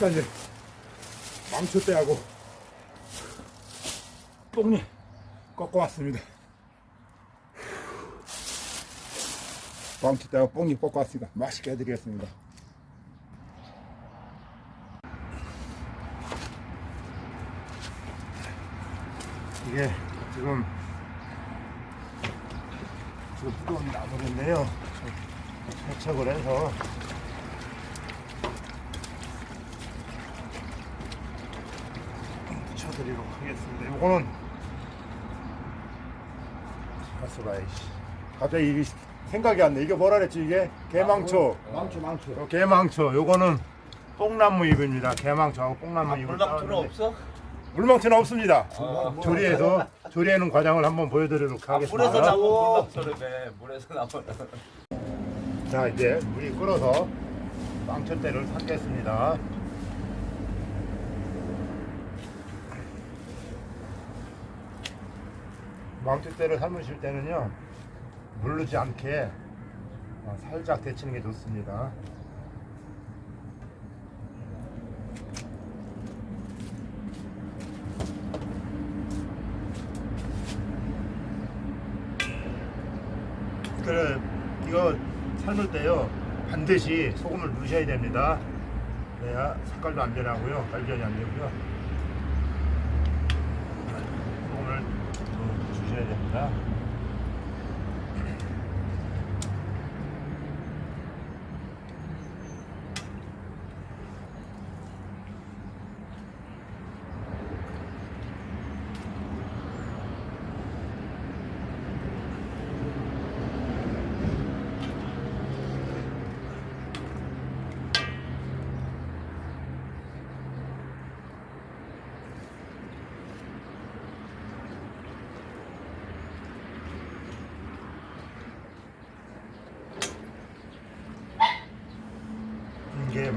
일단 이제 망초대하고 뽕잎 꺾어왔습니다. 망초대하고 뽕잎 꺾어왔으니까 맛있게 해드리겠습니다. 이게 지금 지금 뜨거운 나무인데요. 세척을 해서 붙여 드리도록 하겠습니다. 이거는 가서 봐야지. 갑자기 이게 생각이 안 나. 이게 뭐라 그랬지 이게 개망초. 망초 망초. 요 개망초. 요거는 뽕나무 잎입니다. 개망초하고 뽕나무 잎을 물망초는 따왔는데 없어? 물망초는 없습니다. 아, 조리해서 조리하는 과정을 한번 보여드리도록 아, 하겠습니다. 물에서 나온 물망초를 매 물에서 나온 자 이제 물이 끓어서 망초대를 삭겠습니다. 망초대를 삶으실 때는요 물르지 않게 어, 살짝 데치는 게 좋습니다. 그래 이거 삶을 때요 반드시 소금을 넣으셔야 됩니다. 그래야 색깔도 안 변하고요 발견이 안 되고요. 소금을 좀 주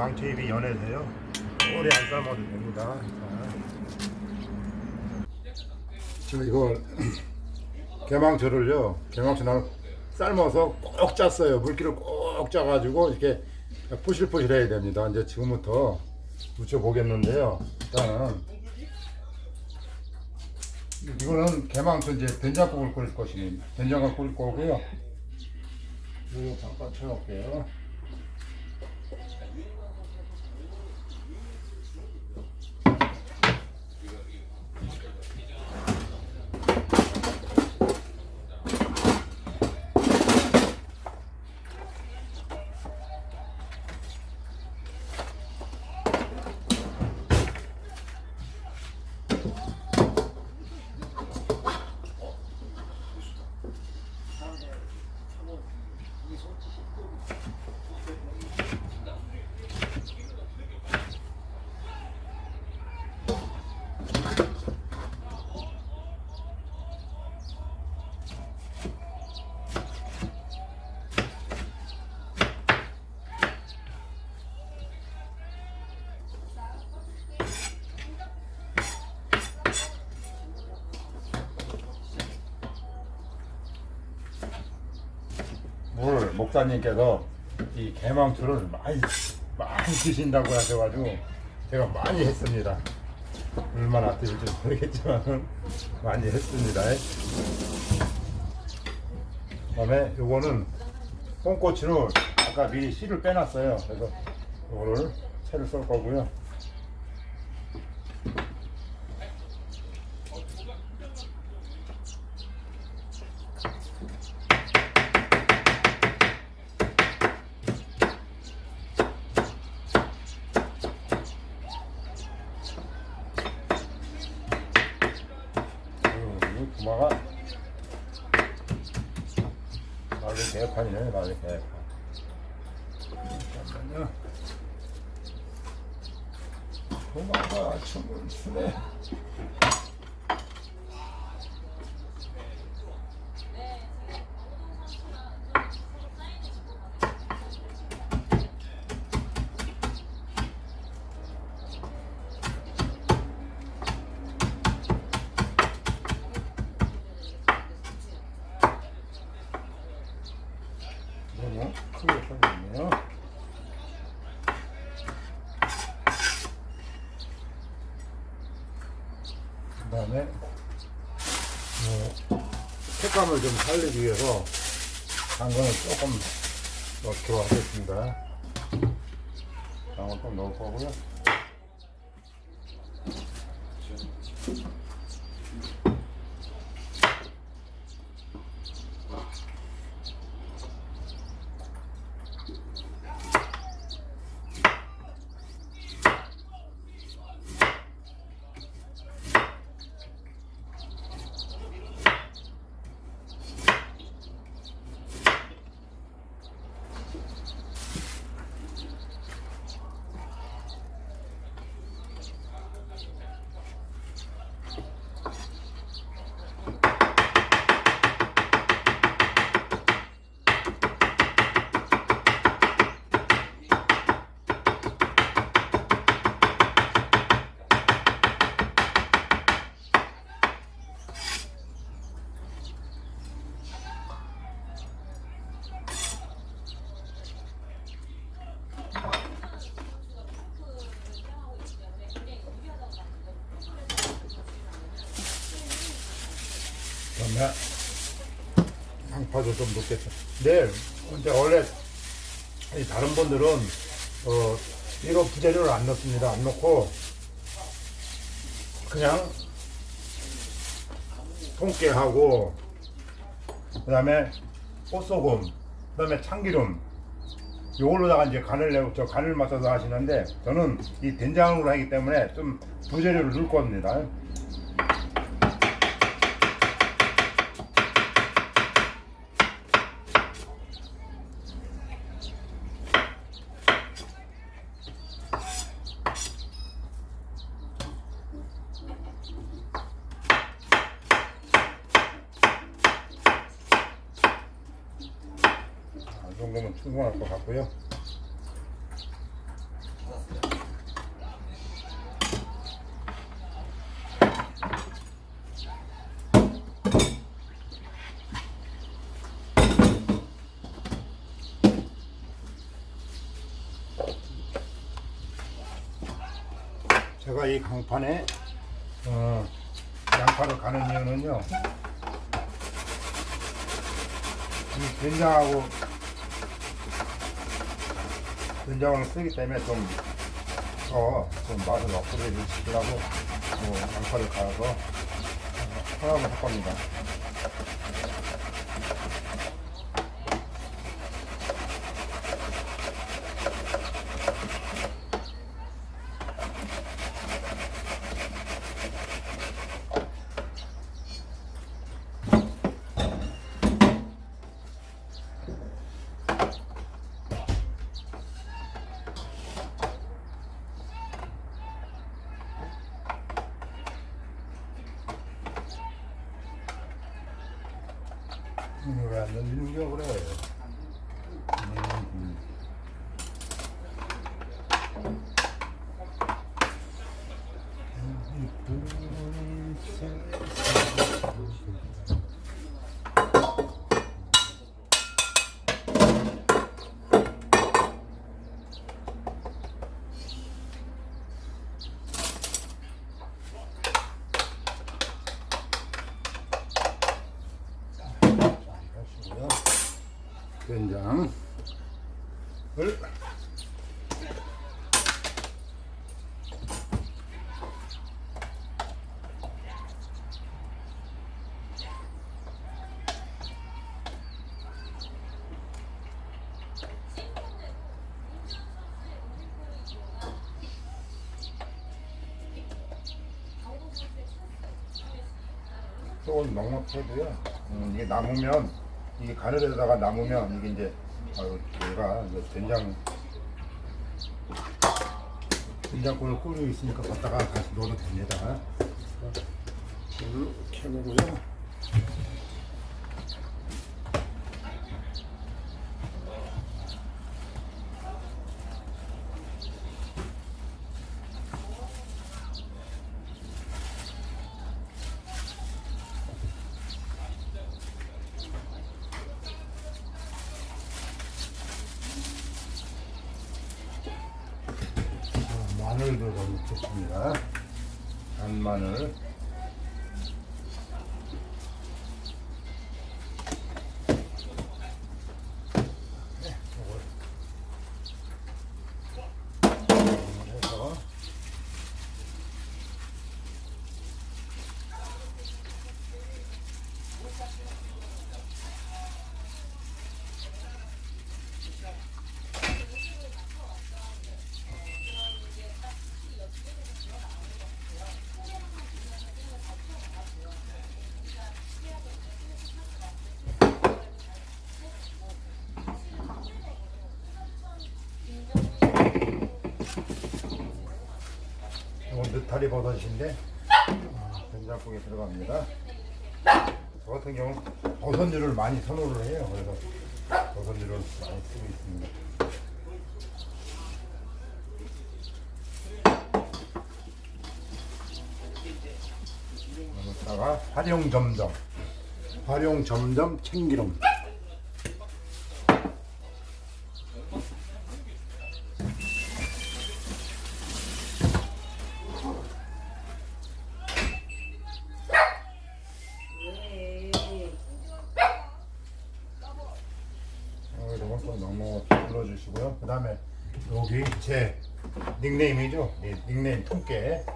망초잎이 연해서요 오래 안 삶아도 됩니다. 자, 저 이거 개망초를요 개망초 나는 삶아서 꼭 짰어요 물기를 꼭 짜가지고 이렇게 포실포실 해야 됩니다. 이제 지금부터 무쳐 보겠는데요. 일단은 이거는 개망초 이제 된장국을 끓일 것입니다. 된장을 끓일 거고요. 이거 잠깐 쳐놓을게요. 오늘 목사님께서 이 개망초를 많이 많이 드신다고 하셔가지고 제가 많이 했습니다. 얼마나 드실지 모르겠지만 많이 했습니다. 그다음에 요거는 뽕고추를 아까 미리 씨를 빼놨어요. 그래서 요거를 채를 썰 거고요. 이 구마가 나를 개판이네 나를 개판 잠깐만요 구마가 춤을 추네 너무 크게 썰렸네요 그다음에 어, 색감을 좀 살리기 위해서 당근을 조금 넣도록 하겠습니다. 당근 좀 넣을 거고요. 그다음에 양파도 좀 넣겠죠. 네, 근데 원래 이 다른 분들은 어 이거 부재료를 안 넣습니다. 안 넣고 그냥 통깨하고 그 다음에 꽃소금, 그 다음에 참기름 요걸로다가 이제 간을 내고 저 간을 맞춰서 하시는데 저는 이 된장으로 하기 때문에 좀 부재료를 넣을 겁니다. 정도면 충분할 것 같고요. 제가 이 강판에 어, 양파를 가는 이유는요. 이 된장하고 된장을 쓰기 때문에 좀더좀 맛을 시키려고 뭐 양파를 갈아서 하나만 할 겁니다. 왜안 넣는 겨 그래? 음, 하시고요. 된장을 조금 넉넉해도요. 음, 이게 남으면 이게 가늘에다가 남으면 이게 이제 아유 얘가 이제 된장 된장국을 끓이고 있으니까 걷다가 다시 넣어도 됩니다. 이렇게 해보고요. 자, 마늘도 좀 넣겠습니다. 간 마늘. 버섯인데 아, 된장국에 들어갑니다. 저 같은 경우는 버섯류를 많이 선호를 해요. 그래서 버섯류를 많이 쓰고 있습니다. 여기다가 활용 점점, 활용 점점 참기름. 어, 이거 또 너무 불러주시고요. 그 다음에 여기 제 닉네임 통깨.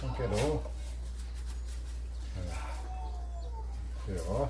통깨로. 그래요.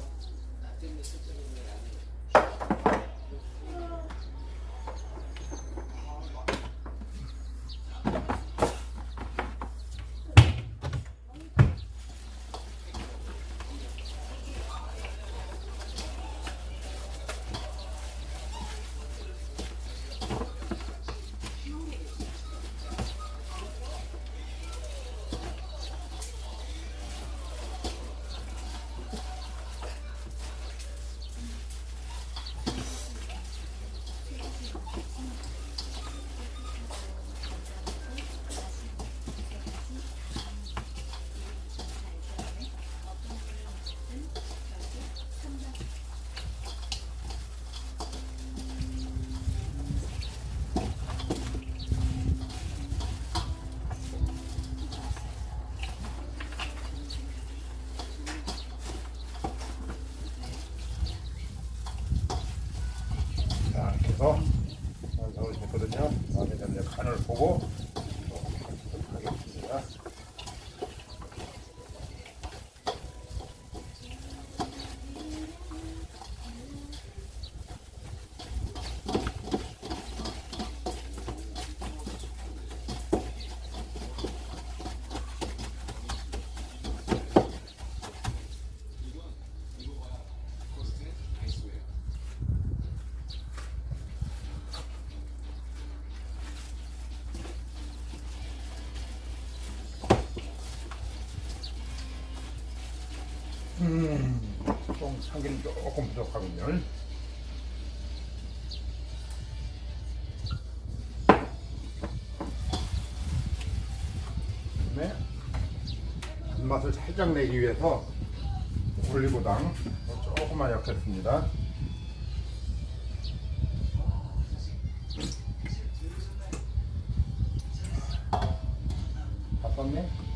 자, 이렇게 해서 완성이 됐거든요. 다음에 이제 간을 보고 또 하겠습니다. 음, 좀 참기름 조금 부족하군요. 그다음에 단맛을 살짝 내기 위해서 올리고당 조금만 약했습니다. 다 썼네?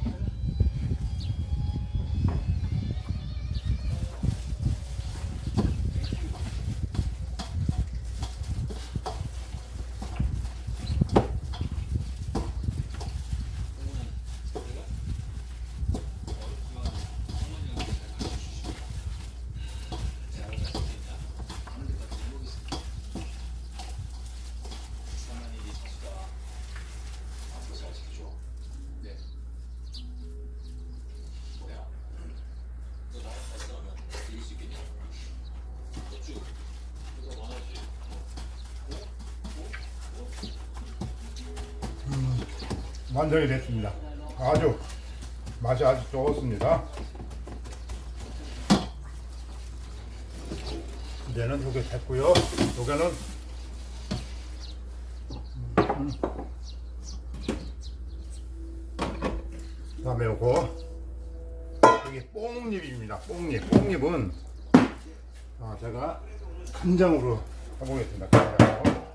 완성이 됐습니다. 아주 맛이 아주 좋습니다. 이제는 요게 됐고요. 요게는 음. 그다음에 요거 여기 뽕잎입니다. 뽕잎. 뽕잎은 아, 제가 간장으로 해보겠습니다. 간장으로.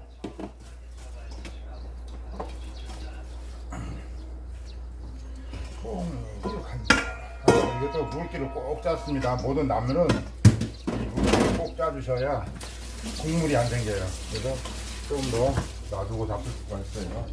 물기를 꼭 나면은 이 물기를 꼭 짜주셔야 국물이 안 생겨요. 그래서 좀더 놔두고 잡을 수가 있어요.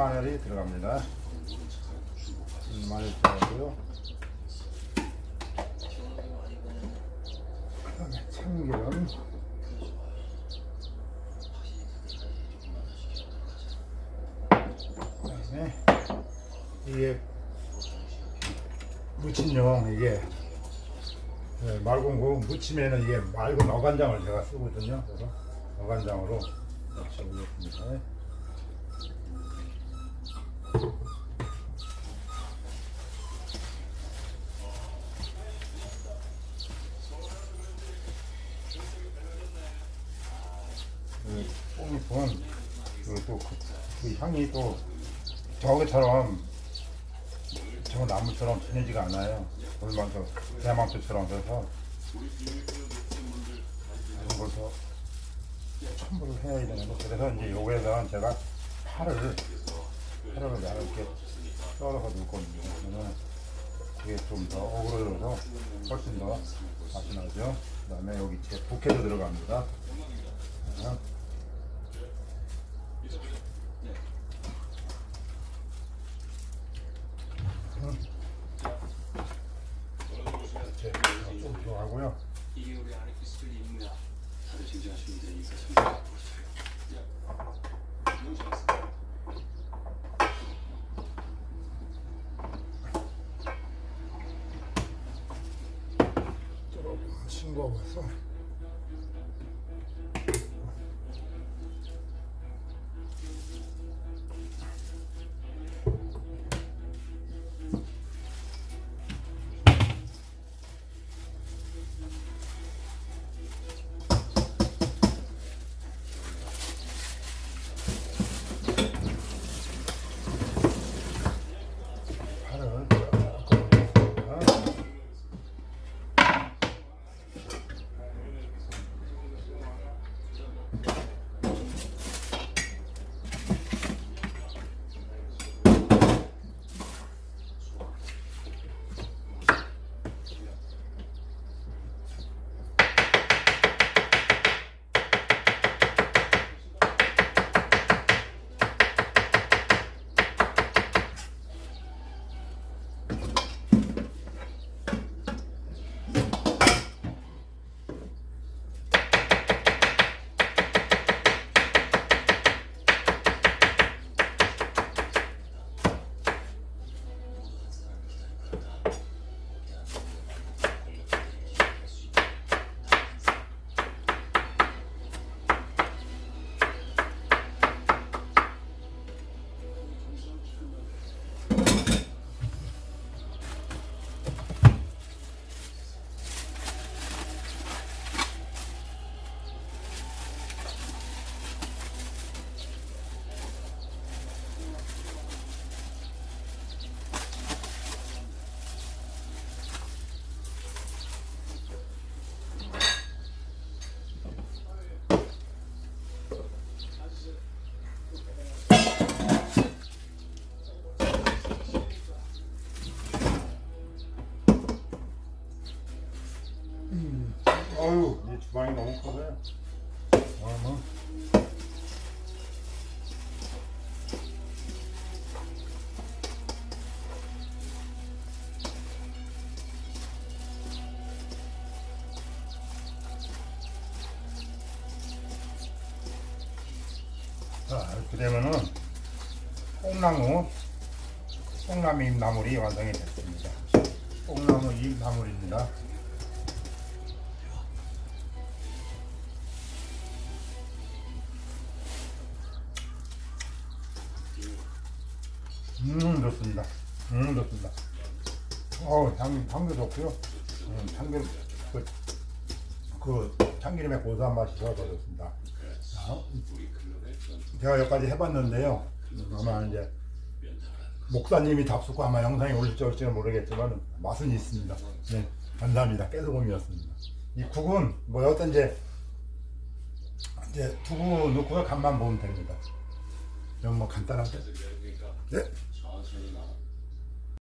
마늘이 들어갑니다. 짠 마늘 들어가고요. 그다음에 참기름. 그다음에 이게 무침용 이게 네, 맑은 거 무침에는 이게 맑은 어간장을 제가 쓰거든요. 그래서 어간장으로 넣쳐 보겠습니다. 그 뽕잎은 그또 그, 그 향이 또 저것처럼 저 나무처럼 진해지가 않아요. 돌망토, 대망토처럼 그래서 걸더 첨부를 해야 되는데 그래서 이제 요거에다가 제가 파를 파를 얇게 썰어서 넣을 겁니다. 그러면 그게 좀 더 어그러져서 훨씬 더 맛이 나죠. 그다음에 여기 제 부케도 들어갑니다. 그냥 이렇게 좀 들어가고요. 이게 우리 아르키스트의 임무야. 다들 진지하시면 되니까 참고해 보세요. 야, 너무 잘했어. 조금 싱거 뽕나무, 뽕나무 잎나물이 완성이 됐습니다. 뽕나무 잎나물입니다. 음 좋습니다. 음 좋습니다. 어 향, 향도 좋고요. 음, 참기름 그, 그 참기름의 고소한 맛이 좋아서 좋습니다. 자, 제가 여기까지 해봤는데요. 아마 이제 목사님이 답수고 아마 영상이 올릴지 올지는 모르겠지만 맛은 있습니다. 네, 감사합니다. 깨소금이었습니다. 이 국은 뭐 어떤 이제 이제 두부 넣고 간만 보면 됩니다. 이건 뭐 간단하게. 네.